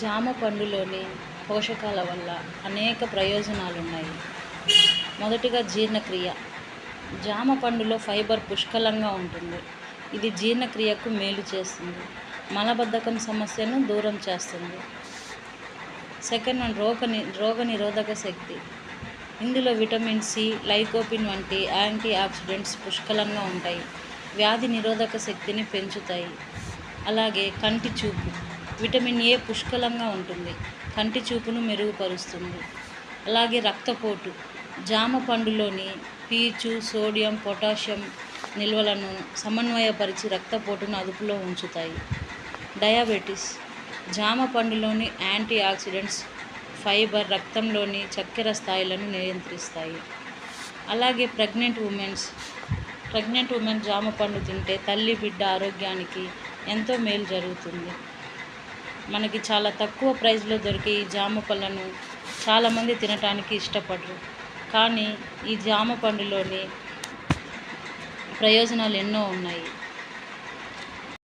జామ పండులోని పోషకాల వల్ల అనేక ప్రయోజనాలు ఉన్నాయి మొదటిగా జీర్ణక్రియ. జామ పండులో ఫైబర్ పుష్కలంగా ఉంటుంది. ఇది జీర్ణక్రియకు మేలు చేస్తుంది. మలబద్ధకం సమస్యను దూరం చేస్తుంది. సెకండ్ వన్ రోగ రోగ నిరోధక శక్తి. ఇందులో విటమిన్ సి లైకోపిన్ వంటి యాంటీ ఆక్సిడెంట్స్ పుష్కలంగా ఉంటాయి. వ్యాధి నిరోధక శక్తిని పెంచుతాయి. అలాగే కంటి చూపు. విటమిన్ ఏ పుష్కలంగా ఉంటుంది. కంటి చూపును మెరుగుపరుస్తుంది. అలాగే రక్తపోటు. జామ పండులోని పీచు సోడియం పొటాషియం నిల్వలను సమన్వయపరిచి రక్తపోటును అదుపులో ఉంచుతాయి. డయాబెటీస్. జామ పండులోని యాంటీ ఆక్సిడెంట్స్ ఫైబర్ రక్తంలోని చక్కెర స్థాయిలను నియంత్రిస్తాయి. అలాగే ప్రెగ్నెంట్ ఉమెన్స్. ప్రెగ్నెంట్ ఉమెన్ జామ పండు తింటే తల్లి బిడ్డ ఆరోగ్యానికి ఎంతో మేలు జరుగుతుంది. మనకి చాలా తక్కువ ప్రైస్లో దొరికే ఈ జామ పళ్ళను చాలామంది తినటానికి ఇష్టపడరు. కానీ ఈ జామ పండులోని ప్రయోజనాలు ఎన్నో ఉన్నాయి.